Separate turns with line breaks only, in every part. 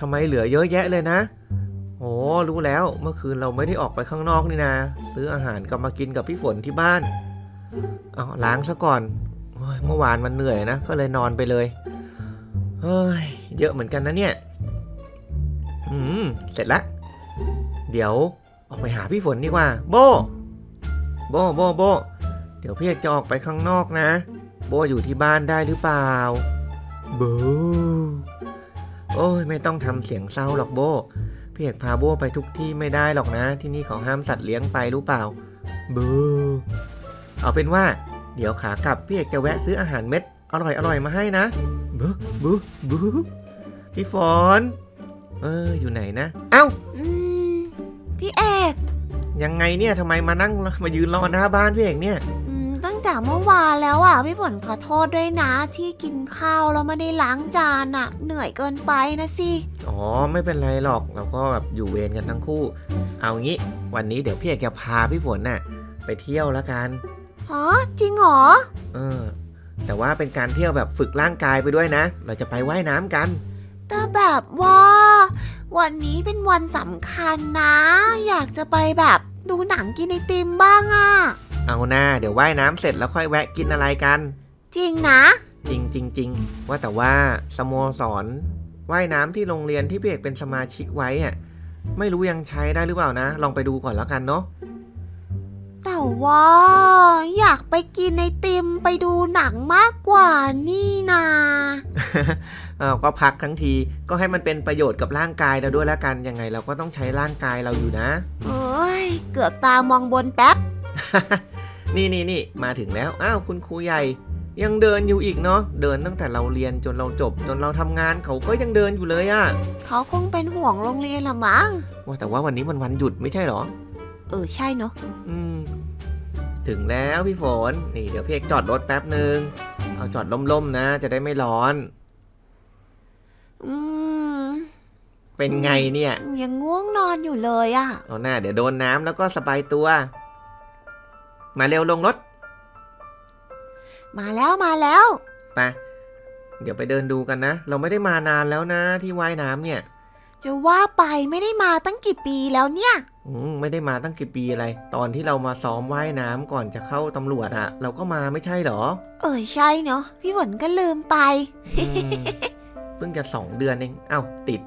ทำไมเหลือเยอะแยะเลยนะ โอ้รู้แล้ว เมื่อคืนเราไม่ได้ออกไปข้างนอกนี่นะ ซื้ออาหารกลับมากินกับพี่ฝนที่บ้าน เอาล้างซะก่อน เมื่อวานมันเหนื่อยนะ ก็เลยนอนไปเลย เฮ้ย เยอะเหมือนกันนะเนี่ย อืม เสร็จละ เดี๋ยวออกไปหาพี่ฝนดีกว่า โบ โบ โบ โบ เดี๋ยวพี่จะออกไปข้างนอกนะ โบอยู่ที่บ้านได้หรือเปล่า โบ โอ้ยไม่ต้องทำเสียงเศร้าหรอกโบพี่เอกพาโบไปทุกที่ไม่ได้หรอกนะ ที่นี่เขาห้ามสัตว์เลี้ยงไปรู้เปล่าบูเอาเป็นว่า เดี๋ยวขากลับพี่เอกจะแวะซื้ออาหารเม็ด อร่อยอร่อยมาให้นะบูบูบูพี่ฝนเอออยู่ไหนนะเอ้า
อืมพี่เอก
ยังไงเนี่ยทำไมมานั่งมายืนรอหน้าบ้านพี่เอกเนี่ย
อืมตั้ง แต่เมื่อวานแล้วอะพี่ฝนขอโทษด้วยนะที่กินข้าวแล้วไม่ได้ล้างจานอะ เหนื่อยเกินไปนะสิ
อ๋อไม่เป็นไรหรอกเราก็แบบอยู่เวรกันทั้งคู่ เอางี้วันนี้เดี๋ยวพี่เอกจะพาพี่ฝนน่ะไปเที่ยวแล้วกัน
ฮะจริงเหรอ
เออ แต่ว่าเป็นการเที่ยวแบบฝึกร่างกายไปด้วยนะ เราจะไปว่ายน้ำกัน
แต่แบบว่า วันนี้เป็นวันสำคัญนะ อยากจะไปแบบดูหนังกินไอติมบ้างอะ
เอาหน้าเดี๋ยวว่ายน้ำเสร็จแล้วค่อยแวะกินอะไรกัน
จริงนะ
จริงจริงจริงว่าแต่ว่าสโมสรว่ายน้ำที่โรงเรียนที่พี่เอกเป็นสมาชิกไว้อะไม่รู้ยังใช้ได้หรือเปล่านะ ลองไปดูก่อนแล้วกันเนาะ
แต่ว่า อยากไปกินไอติมไปดูหนังมากกว่านี่นา
เอาก็พักทั้งทีก็ให้มันเป็นประโยชน์กับร่างกายเราด้วยแล้วกันยังไงเราก็ต้องใช้ร่างกายเราอยู่นะ
เอ้ย เกือกตามองบนแป๊บ
นี่นี่นี่มาถึงแล้ว อ้าวคุณครูใหญ่ ยังเดินอยู่อีกเนาะ เดินตั้งแต่เราเรียนจนเราจบ จนเราทำงานเขาก็ยังเดินอยู่เลยอะ
เขาคงเป็นห่วงโรงเรียนละมั้ง
ว่าแต่ว่าวันนี้มันวันหยุดไม่ใช่เหรอ
เออใช่เนอะ
อืม ถึงแล้วพี่ฝน นี่เดี๋ยวพี่เอกจอดรถแป๊บหนึ่งเอาจอดล่มๆนะ จะได้ไม่ร้อน
อืม
เป็นไงเนี่ย
ยังง่วงนอนอยู่เลยอะ
เอาหน้าเดี๋ยวโดนน้ำแล้วก็สบายตัว มาเร็วลงรถ
มาแล้วมาแล้ว
ไปเดี๋ยวไปเดินดูกันนะ เราไม่ได้มานานแล้วนะที่ว่ายน้ำเนี่ย
จะว่าไปไม่ได้มาตั้งกี่ปีแล้วเนี่ย
อืมไม่ได้มาตั้งกี่ปีอะไร ตอนที่เรามาซ้อมว่ายน้ำก่อนจะเข้าตำรวจอะเราก็มาไม่ใช่เหรอ
เออใช่เนอะพี่ฝนก็ลืมไป
อืม เพิ่งจะสองเดือนเองเอ้าติด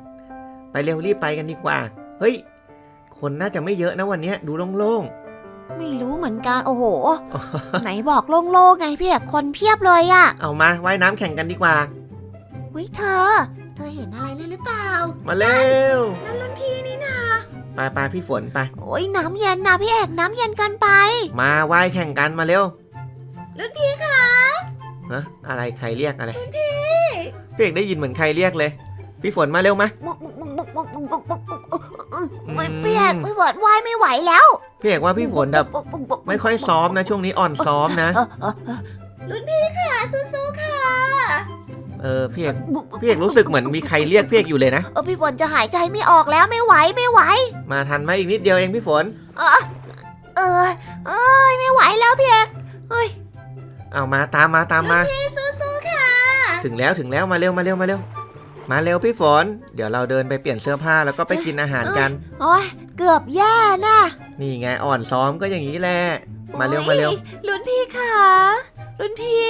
ไปเร็วรีบไปกันดีกว่า เฮ้ย คนน่าจะไม่เยอะนะวันเนี้ยดูโล่ง
ไม่รู้เหมือนกันโอ้โห
ๆ
ไหนบอกโล่งๆไงพี่เอกคนเพียบเลยอะ
เอามาว่ายน้ำแข่งกันดีกว่า
เฮ้ยเธอ เธอเห็นอะไรเลยหรือเปล่า
มาเร็ว
นั่นรุ่นพี่นี่นะ
ไปไปพี่ฝนไป
โอ้ยน้ำเย็นนะพี่เอกน้ำเย็นเกันไป
มาว่ายแข่งกันมาเร็ว
รุ่นพี่คะ
ฮะอะไรใครเรียกอะไรพี่พี่เอกได้ยินเหมือนใครเรียกเลย พี่ฝนมาเร็วมา
บุกบุกบุกบุกบุกบุกบุกบุกบุกเอ้ย
อืม
พี่เอกพี่ฝนว่ายไม่ไหวแล้ว
พี่เอกว่าพี่ฝนแบบ
บุกบุกบุก
ไม่ค่อยซ้อมนะ ช่วงนี้อ่อนซ้อมนะ
เออเออเออรุ่นพี่ค่ะสู้ๆค่ะ
เออพี่เอก
บุกบุก
พี่เอกรู้สึกเหมือนมีใครเรียกพี่เอกอยู่เลยนะ
เออพี่ฝนจะหายใจไม่ออกแล้วไม่ไหวไม่ไหว
มาทันไหมอีกนิดเดียวเองพี่ฝน
เออเออเอ้ยไม่ไหวแล้วพี่เอกเฮ้ย
เอามาตามมาตามมา
พี่สู้ๆค่ะ
ถึงแล้วถึงแล้วมาเร็วมาเร็วมาเร็ว มาเร็วพี่ฝน เดี๋ยวเราเดินไปเปลี่ยนเสื้อผ้าแล้วก็ไปกินอาหารกัน
โอ้ยเกือบแย่นะ
นี่ไงอ่อนซ้อมก็อย่างนี้แหละ มาเร็วมาเร็ว
โอ้ยรุ่นพี่ค่ะ รุ่นพี่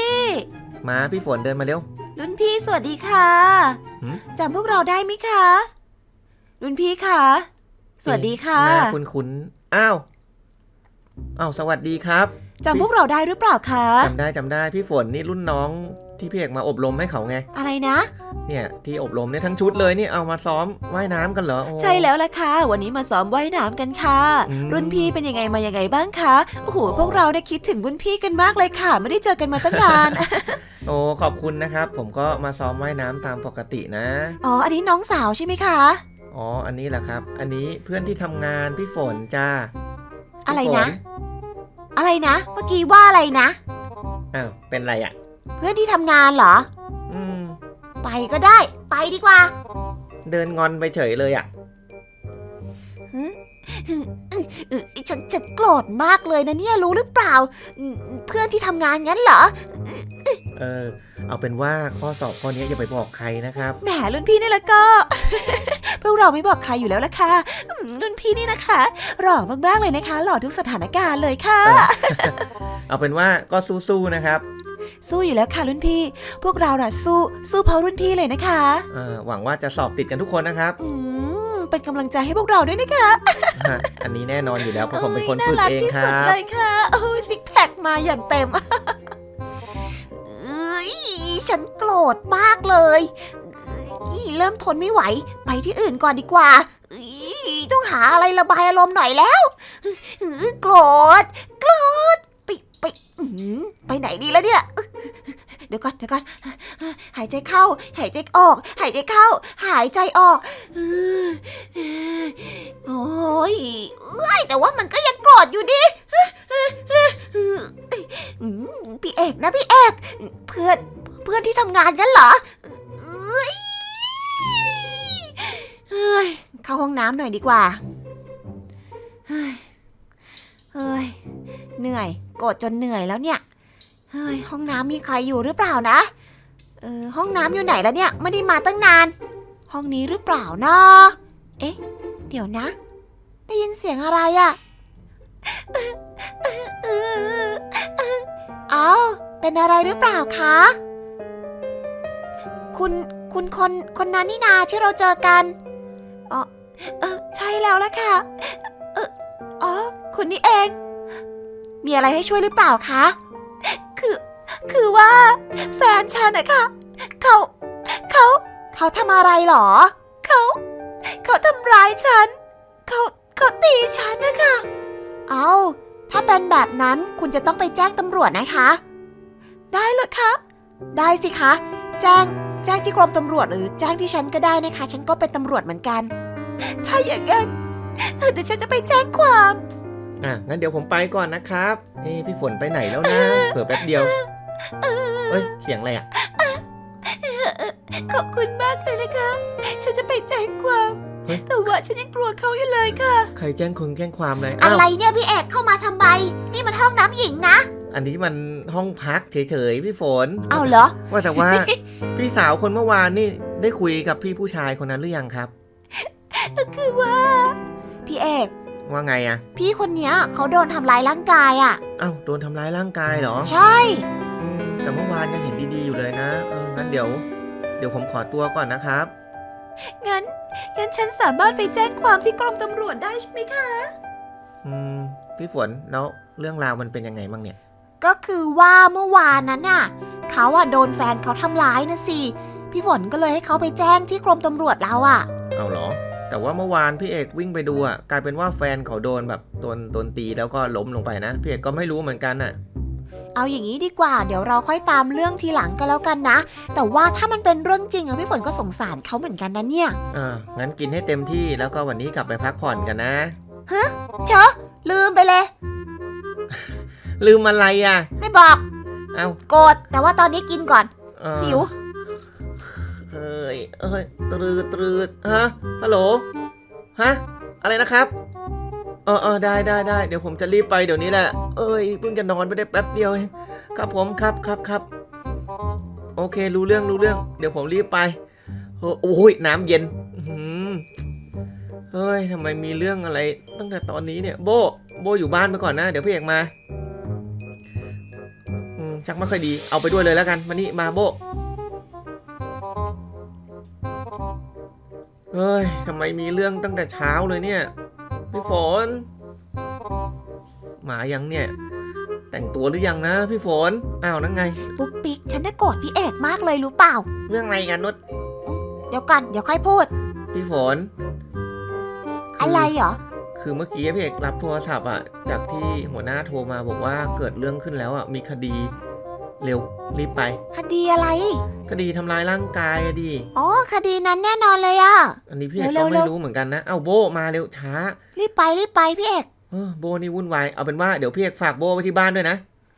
มาพี่ฝนเดินมาเร็ว
รุ่นพี่สวัสดีค่ะ
หืม
จำพวกเราได้ไหมคะ รุ่นพี่ค่ะ สวัสดีค่ะ
หน้าคุ้นคุ้นๆอ้าว อ้าวสวัสดีครับ
จำพวกเราได้หรือเปล่าคะ
จำได้จำได้พี่ฝนนี่รุ่นน้อง ที่พี่เอกมาอบรมให้เขาไง
อะไรนะ
เนี่ยที่อบรมเนี่ยทั้งชุดเลยนี่เอามาซ้อมว่ายน้ำกันเหรอโอ้
ใช่แล้วล่ะค่ะ วันนี้มาซ้อมว่ายน้ำกันค่ะ
อืม
รุ่นพี่เป็นยังไงมายังไงบ้างคะ โอ้โหพวกเราได้คิดถึงรุ่นพี่กันมากเลยค่ะ ไม่ได้เจอกันมาตั้งนาน
โอ้ขอบคุณนะครับ ผมก็มาซ้อมว่ายน้ำตามปกตินะ
อ๋อ อันนี้น้องสาวใช่ไหมคะ
อ๋อ อันนี้แหละครับ อันนี้เพื่อนที่ทำงานพี่ฝนจ้า
อะไร
พี่ฝ
นะ อะไรนะ เมื่อกี้ว่าอะไรนะ
อ้าว เป็นไรอะ
เพื่อนที่ทำงานเหรอ
อืม
ไปก็ได้ ไปดีกว่า
เดินงอนไปเฉยเลยอะ
เออฉันฉันโกรธมากเลยนะเนี่ยรู้หรือเปล่าอืมเพื่อนที่ทำงานงั้นเหรอ
เออ เอาเป็นว่าข้อสอบข้อนี้อย่าไปบอกใครนะครับ
แหมรุ่นพี่นี่ละก็ พวกเราไม่บอกใครอยู่แล้วละค่ะอืมรุ่นพี่นี่นะคะ หล่อมากๆเลยนะคะ หล่อทุกสถานการณ์เลยค่ะ
เออเอาเป็นว่าก็สู้ๆนะครับ
สู้อยู่แล้วค่ะรุ่นพี่ พวกเราอะสู้ สู้เพราะรุ่นพี่เลยนะคะ
เออหวังว่าจะสอบติดกันทุกคนนะครับ
อืมเป็นกำลังใจให้พวกเราด้วยนะคะ
ฮะอันนี้แน่นอนอยู่แล้วเพราะผมเป็นคน
โอ้ย
ฝึก
น่ารัก
เอง
ที่
ค
สุด
รับ
เลยค่ะโอ้ยซิกแพคมาอย่างเต็มเอ้ยฉันโกรธมากเลยเอ้ยเริ่มทนไม่ไหว ไปที่อื่นก่อนดีกว่าเอ้ยต้องหาอะไรระบายอารมณ์หน่อยแล้วเอ้ยโกรธโกรธไปไปอื้อหือ ไปไหนดีแล้วเนี่ย เดี๋ยวก่อนเดี๋ยวก่อนหายใจเข้า หายใจออก หายใจเข้า หายใจออกโอ้ยเอ้ยแต่ว่ามันก็ยังโกรธอยู่ดิพี่เอกนะพี่เอกเพื่อนเพื่อนที่ทำงานกันเหรอเอ้ยเข้าห้องน้ำหน่อยดีกว่า เหนื่อย โกรธจนเหนื่อยแล้วเนี่ย เฮ้ย ห้องน้ำมีใครอยู่หรือเปล่านะ เออ ห้องน้ำอยู่ไหนแล้วเนี่ย ไม่ได้มาตั้งนาน ห้องนี้หรือเปล่านะเอ๊ะ เดี๋ยวนะ ได้ยินเสียงอะไรอะเอาเป็นอะไรหรือเปล่าคะ คุณคุณคนคนนั้นนี่นาที่เราเจอกัน อ๋อ เออ ใช่แล้วละค่ะ เออ อ๋อ คุณนี่เอง มีอะไรให้ช่วยหรือเปล่าคะ คือ คือว่าแฟนฉันอะคะ เขา เขา เขาทำอะไรหรอ เขา เขาทำร้ายฉัน เขาเขาตีฉันนะคะ เอาถ้าเป็นแบบนั้นคุณจะต้องไปแจ้งตำรวจนะคะ ได้เลยคะ ได้สิคะ แจ้ง แจ้งที่กรมตำรวจหรือแจ้งที่ฉันก็ได้นะคะ ฉันก็เป็นตำรวจเหมือนกัน ถ้าอย่างนั้นเดี๋ยวฉันจะไปแจ้งความ
อะงั้นเดี๋ยวผมไปก่อนนะครับเอ้พี่ฝนไปไหนแล้วนะ เผื่อแป๊บเดียวเฮ้ยเสียงอะไรอะ
ขอบคุณมากเลยนะคะฉันจะไปแจ้งความ
เฮ้ย
แต่ว่าฉันยังกลัวเขาอยู่เลยค่ะ
ใครแจ้งคนแจ้งความเลย
อะ
อ้าว
ไรเนี่ยพี่เอกเข้ามาทำไม นี่มันห้องน้ำหญิงนะ
อันนี้มันห้องพักเฉยๆพี่ฝน
เอาเหรอ
ว่าแต่ว่า พี่สาวคนเมื่อวานนี่ได้คุยกับพี่ผู้ชายคนนั้นหรือยังครับ
คือว่า พี่เอก
ว่าไงอะ
พี่คนเนี้ยเขาโดนทำร้ายร่างกายอะ
เอ้าโดนทำร้ายร่างกายเหรอ
ใช่
อืมแต่เมื่อวานยังเห็นดีๆอยู่เลยนะเอองั้นเดี๋ยว เดี๋ยวผมขอตัวก่อนนะครับ
งั้น งั้นฉันสามารถไปแจ้งความที่กรมตำรวจได้ใช่ไหมคะ
อืมพี่ฝนแล้วเรื่องราวมันเป็นยังไงบ้างเนี่ย
ก็คือว่าเมื่อวานนั้นน่ะเขาอะโดนแฟนเขาทำร้ายนะสิ พี่ฝนก็เลยให้เขาไปแจ้งที่กรมตำรวจเราอะ
เอาเหรอ แต่ว่าเมื่อวานพี่เอกวิ่งไปดูอะกลายเป็นว่าแฟนเขาโดนแบบโดนโดนตีแล้วก็ล้มลงไปนะพี่เอกก็ไม่รู้เหมือนกันน่ะ
เอาอย่างนี้ดีกว่า เดี๋ยวเราค่อยตามเรื่องทีหลังก็แล้วกันนะ แต่ว่าถ้ามันเป็นเรื่องจริงอะพี่ฝนก็สงสารเขาเหมือนกันนะเนี่ย
อ่างั้นกินให้เต็มที่แล้วก็วันนี้กลับไปพักผ่อนกันนะ
เชอะลืมไปเลย
ลืมอะไรอะ
ไม่บอก
เอ้า
โกรธแต่ว่าตอนนี้กินก่อน
เอ่อ
หิว
เอ้ยเอ้ยตรืดตรืดฮะฮัลโหลฮะอะไรนะครับเออเออได้ได้ได้เดี๋ยวผมจะรีบไปเดี๋ยวนี้แหละเอ้ยเพิ่งจะนอนไปได้แป๊บเดียวเองครับผมครับครับครับโอเค รู้เรื่องรู้เรื่อง เดี๋ยวผมรีบไปโอ้โอ้ยน้ำเย็นเฮ้ยทำไมมีเรื่องอะไรตั้งแต่ตอนนี้เนี่ย โบโบอยู่บ้านไปก่อนนะ เดี๋ยวพี่เอกมาชักไม่ค่อยดี เอาไปด้วยเลยแล้วกัน มานี่มาโบ เฮ้ยทำไมมีเรื่องตั้งแต่เช้าเลยเนี่ย พี่ฝนหมายังเนี่ย แต่งตัวหรือยังนะพี่ฝน อ้าวนั่งไง
ปุ๊กปิ๊กฉันน่ะโกรธพี่เอกมากเลยรู้เปล่า
เรื่องอะไรกันนุช
เดี๋ยวก่อนเดี๋ยวค่อยพูด
พี่ฝน
อะไรเหรอ
คือเมื่อกี้พี่เอกรับโทรศัพท์อะจากที่หัวหน้าโทรมาบอกว่าเกิดเรื่องขึ้นแล้วอะมีคดี เร็วรีบไป
คดีอะไร
คดีทำร้ายร่างกายอะดิ
อ๋อคดีนั้นแน่นอนเลยอะ
อันนี้พี่เอก
เร็
ก็
วๆ
ไม่
เร็ว
รู้เหมือนกันนะเอ้าโบมาเร็วช้า
รีบไปรีบไปพี่เอก
เออโบนี่วุ่นวายเอาเป็นว่าเดี๋ยวพี่เอกฝากโบไว้ที่บ้านด้วยนะ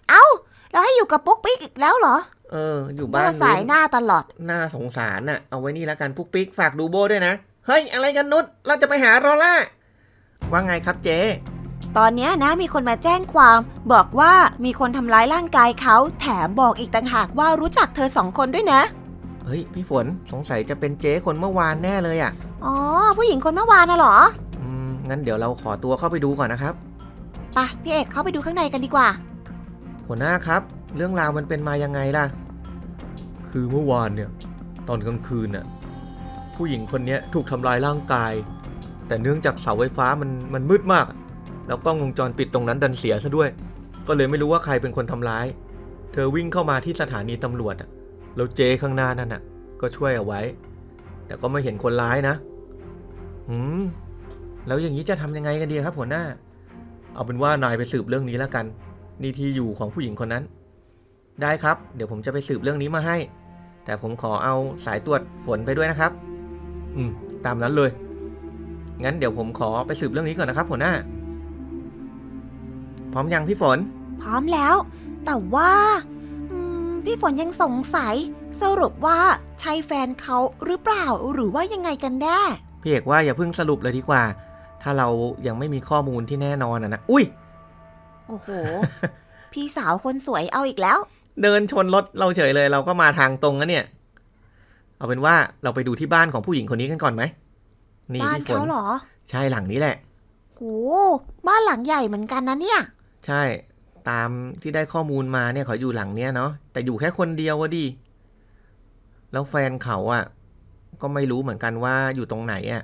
เอ้าแล้วให้อยู่กับปุ๊กปิ๊กอีกแล้วเหรอ
เอออยู่
บ้า
บ้าน
สายหน้าตลอด
น่าสงสารน่ะ เอาไว้นี่แล้วกันปุ๊กปิ๊กฝากดูโบด้วยนะ เฮ้ย อะไรกันนุชเราจะไปหารอล่าว่าไงครับเจ๊
ตอนเนี้ยนะมีคนมาแจ้งความ บอกว่ามีคนทำร้ายร่างกายเขา แถมบอกอีกต่างหากว่ารู้จักเธอสองคนด้วยนะ
เฮ้ย พี่ฝนสงสัยจะเป็นเจ๊คนเมื่อวานแน่เลยอะ่ะ
อ๋อ ผู้หญิงคนเมื่อวานน่ะเหรอ
อืม งั้นเดี๋ยวเราขอตัวเข้าไปดูก่อนนะครับ
ไปะพี่เอกเข้าไปดูข้างในกันดีกว่า
หัวหน้าครับ เรื่องราวมันเป็นมายังไงล่ะ คือเมื่อวานเนี่ย ตอนกลางคืนน่ะผู้หญิงคนเนี้ยถูกทำลายร่างกาย แต่เนื่องจากเสาไฟฟ้ามันมันมืดมาก แล้วกล้องวงจรปิดตรงนั้นดันเสียซะด้วย ก็เลยไม่รู้ว่าใครเป็นคนทำร้าย เธอวิ่งเข้ามาที่สถานีตำรวจแล้วเจข้างหน้านั่นน่ะ ก็ช่วยเอาไว้ แต่ก็ไม่เห็นคนร้ายนะหืมแล้วอย่างนี้จะทำยังไงกันดีครับหัวหน้า เอาเป็นว่านายไปสืบเรื่องนี้แล้วกัน นี่ที่อยู่ของผู้หญิงคนนั้น ได้ครับ เดี๋ยวผมจะไปสืบเรื่องนี้มาให้ แต่ผมขอเอาสายตรวจฝนไปด้วยนะครับ อืม ตามนั้นเลย งั้นเดี๋ยวผมขอไปสืบเรื่องนี้ก่อนนะครับหัวหน้า พร้อมยังพี่ฝน
พร้อมแล้ว แต่ว่าอืมพี่ฝนยังสงสัย สรุปว่าใช่แฟนเขาหรือเปล่าหรือว่ายังไงกันแน่
พี่เอกว่าอย่าเพิ่งสรุปเลยดีกว่า ถ้าเรายังไม่มีข้อมูลที่แน่นอนอะนะอุ้ย
โอ้โห พี่สาวคนสวยเอาอีกแล้ว
เดินชนรถเราเฉยเลย เราก็มาทางตรงนะเนี่ย เอาเป็นว่าเราไปดูที่บ้านของผู้หญิงคนนี้กันก่อนไหมนี่
บ้าน
พี่ฝน
เขาเหรอ
ใช่หลังนี้แหละ
โหบ้านหลังใหญ่เหมือนกันนะเนี่ย
ใช่ ตามที่ได้ข้อมูลมาเนี่ยเขาอยู่หลังเนี้ยเนาะแต่อยู่แค่คนเดียววะดิแล้วแฟนเขาอะ่ะ ก็ไม่รู้เหมือนกันว่าอยู่ตรงไหนอะ่ะ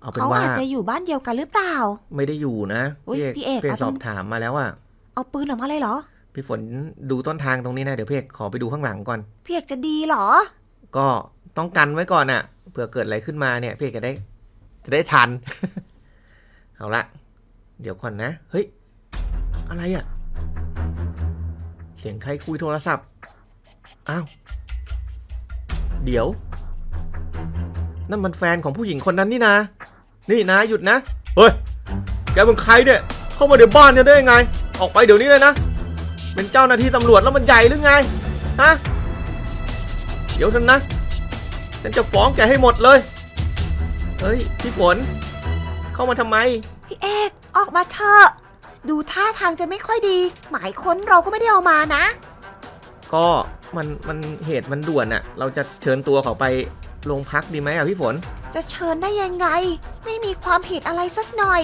เอาเป็น
เขา
ว่า
อาจจะอยู่บ้านเดียวกันหรือเปล่า
ไม่ได้อยู่นะ
อุ๊ยพี่เอก
พี่
เอา
ส
ต้
อ
อง
บถามมาแล้วอะ่ะ
เอาปืนออกมาเลยเหรอ
พี่ฝนดูต้นทางตรงนี้นะเดี๋ยวพี่เอกขอไปดูข้างหลังก่อน
พี่เอกจะดีเหรอ
ก็ต้องกันไว้ก่อนอะ่ะเผื่อเกิดอะไรขึ้นมาเนี่ยพี่เอกจะได้ จะได้ทัน เอาละเดี๋ยวก่อนนะ เฮ้ย อะไรอะ่ะ เสียงใครคุยโทรศัพท์ อ้าว เดี๋ยว นั่นมันแฟนของผู้หญิงคนนั้นนี่นะ นี่นะหยุดนะ เฮ้ย แกเป็นใครเนี่ย เข้ามาในบ้านเนี่ยได้ยังไง ออกไปเดี๋ยวนี้เลยนะ เป็นเจ้าหน้าที่ตำรวจแล้วมันใหญ่หรือไง ฮะ เดี๋ยวเถอะนะ ฉันจะฟ้องแกให้หมดเลย เฮ้ย พี่ฝน เข้ามาทำไม
พี่เอก ออกมาเถอะ ดูท่าทางจะไม่ค่อยดี หมายค้นเราก็ไม่ได้เอามานะ
ก็มันมันเหตุมันด่วนอะเราจะเชิญตัวเขาไปโรงพักดีไหมอะพี่ฝน
จะเชิญได้ยังไง ไม่มีความผิดอะไรสักหน่อย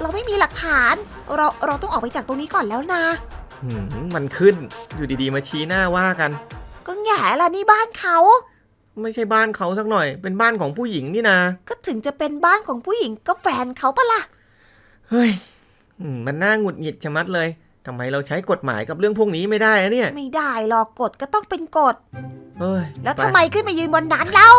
เราไม่มีหลักฐาน เราเราต้องออกไปจากตรงนี้ก่อนแล้วนะ
หืมมันขึ้นอยู่ดีๆมาชี้หน้าว่ากัน
ก็แง่ละนี่บ้านเขา
ไม่ใช่บ้านเขาสักหน่อย เป็นบ้านของผู้หญิงนี่นา
ก็ถึงจะเป็นบ้านของผู้หญิงก็แฟนเขาปะล่ะ
เฮ้ยอื มมันน่าหงุดหงิดชะมัดเลยทำไมเราใช้กฎหมายกับเรื่องพวกนี้ไม่ได้อะเนี่ย
ไม่ได้หรอกกฎก็ต้องเป็นกฎ
เฮ้ย
แล้ว
ป
ทำไมขึ้นมายืนบนนั้นเล่า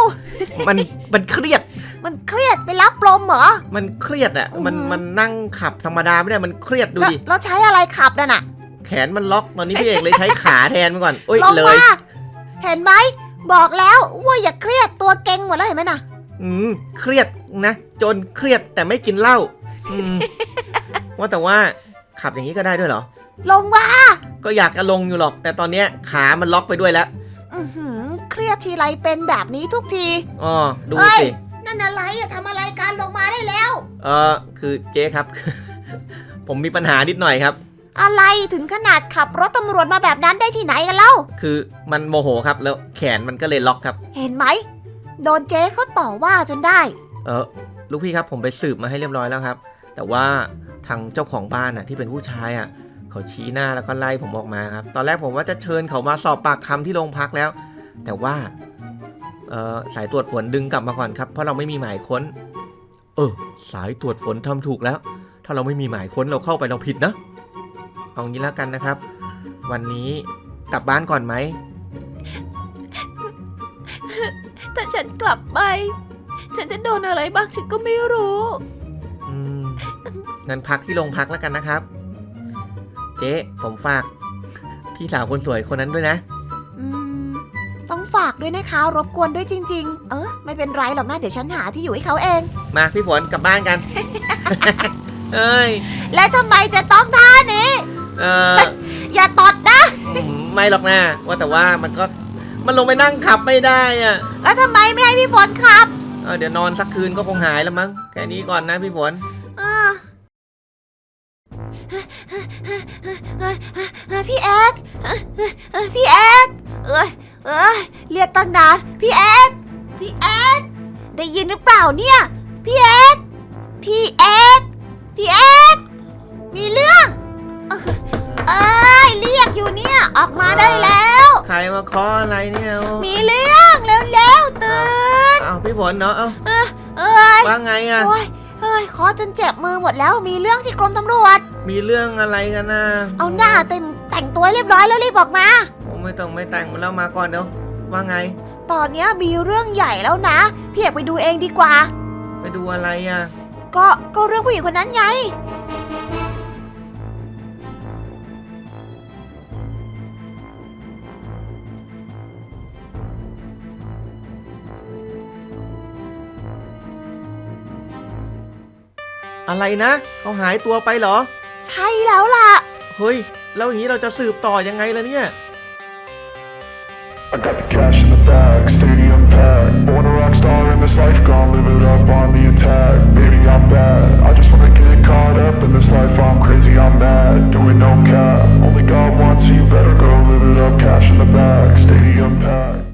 มันมันเครียด
มันเครียดไปรับลมเหรอ
มันเครียดอะมัน
อือหือ
มันนั่งขับธรรมดาไม่ได้ มันเครียดดู
แล้ว
ดิ
แล้วใช้อะไรขับน่ะน่ะ
แขนมันล็อกตอนนี้พี่เอกเลยใช้ขาแทนมาก่อนโอ้ย
ลง
เลย
มาเห็นไหมบอกแล้วว่าอย่าเครียดตัวเก่งหมดแล้วเห็นไหมน่ะ
อืมเครียดนะ จนเครียดแต่ไม่กินเหล้าอืม ว่าแต่ว่าขับอย่างนี้ก็ได้ด้วยเหรอ
ลงมา
ก็อยากจะลงอยู่หรอก แต่ตอนเนี้ยขามันล็อกไปด้วยแล้ว
อือหือเครียดทีไรเป็นแบบนี้ทุกที
อ๋อดู
เอ้ย
สิ
นั่นอะไรอะทำอะไรการลงมาได้แล้ว
เออคือเจ๊ครับ ผมมีปัญหานิดหน่อยครับ
อะไรถึงขนาดขับรถตำรวจมาแบบนั้นได้ที่ไหนกันเล่า
คือมันโมโหครับ แล้วแขนมันก็เลยล็อกครับ
เห็นไหม โดนเจ๊เขาต่อว่าจนได้
เออลูกพี่ครับผมไปสืบมาให้เรียบร้อยแล้วครับ แต่ว่า ทางเจ้าของบ้านอะที่เป็นผู้ชายอะเขาชี้หน้าแล้วก็ไล่ผมออกมาครับ ตอนแรกผมว่าจะเชิญเขามาสอบปากคำที่โรงพักแล้ว แต่ว่าสายตรวจฝนดึงกลับมาก่อนครับ เพราะเราไม่มีหมายค้น เออ สายตรวจฝนทำถูกแล้ว ถ้าเราไม่มีหมายค้นเราเข้าไปเราผิดนะ เอางี้แล้วกันนะครับ วันนี้กลับบ้านก่อนไหม
แต่ฉันกลับไป ฉันจะโดนอะไรบ้างฉันก็ไม่รู้
งั้นพักที่โรงพักแล้วกันนะครับ เจ๊ผมฝากพี่สาวคนสวยคนนั้นด้วยนะ
อืม ต้องฝากด้วยนะคะ รบกวนด้วยจริง ๆ เออไม่เป็นไรหรอกนะเดี๋ยวฉันหาที่อยู่ให้เขาเอง
มาพี่ฝนกลับบ้านกัน เอ้ย
และทำไมจะต้องท่านี้
เออ
อย่าตดนะ
อืมไม่หรอกนะว่าแต่ว่ามันก็มันลงไปนั่งขับไม่ได้อะ
แล้วทำไมไม่ให้พี่ฝนขับ
เออเดี๋ยวนอนสักคืนก็คงหายแล้วมั้งแค่นี้ก่อนนะพี่ฝน
พี่เอกพี่เอกเอ้ยเอ้ยเรียกตั้งนานพี่เอกพี่เอกได้ยินหรือเปล่าเนี่ย พี่เอกพี่เอกพี่เอกมีเรื่องเอ้ยเรียกอยู่เนี่ยออกมาได้แล้ว
ใครมาเคาะอะไรเนี่ยเอา
มีเรื่องเร็วๆตื่น
เอาพี่ฝนเนาะเอา
เอ้ย
ว่าไงอะ
โอ้ยเฮ้ ยคอจนเจ็บมือหมดแล้วมีเรื่องที่กรมตำรวจ
มีเรื่องอะไรกันนะ
เอาหน้าเต็มแต่งตัวให้เรียบร้อยแล้วรีบบอกมา
โอ้ไม่ต้องไม่แต่งมาแล้วมาก่อนเดี๋ยวว่าไง
ตอนเนี้ยมีเรื่องใหญ่แล้วนะพี่เอกไปดูเองดีกว่า
ไปดูอะไรอะ
ก็ก็เรื่องผู้หญิงคนนั้นไง
อะไรนะ เขาหายตัวไปเหรอ
ใช่แล้วล่ะ
เฮ้ย แล้วอย่างนี้เราจะสืบต่อยังไงล่ะเนี่ย
I got the cash in the bag, stadium packed. Born a rock star in this life, gon' live it up on the attack. Baby, I'm bad. I just wanna get caught up in this life. I'm crazy, I'm mad. Doing no cap. Only God wants you, better go live it up. Cash in the bag, stadium packed.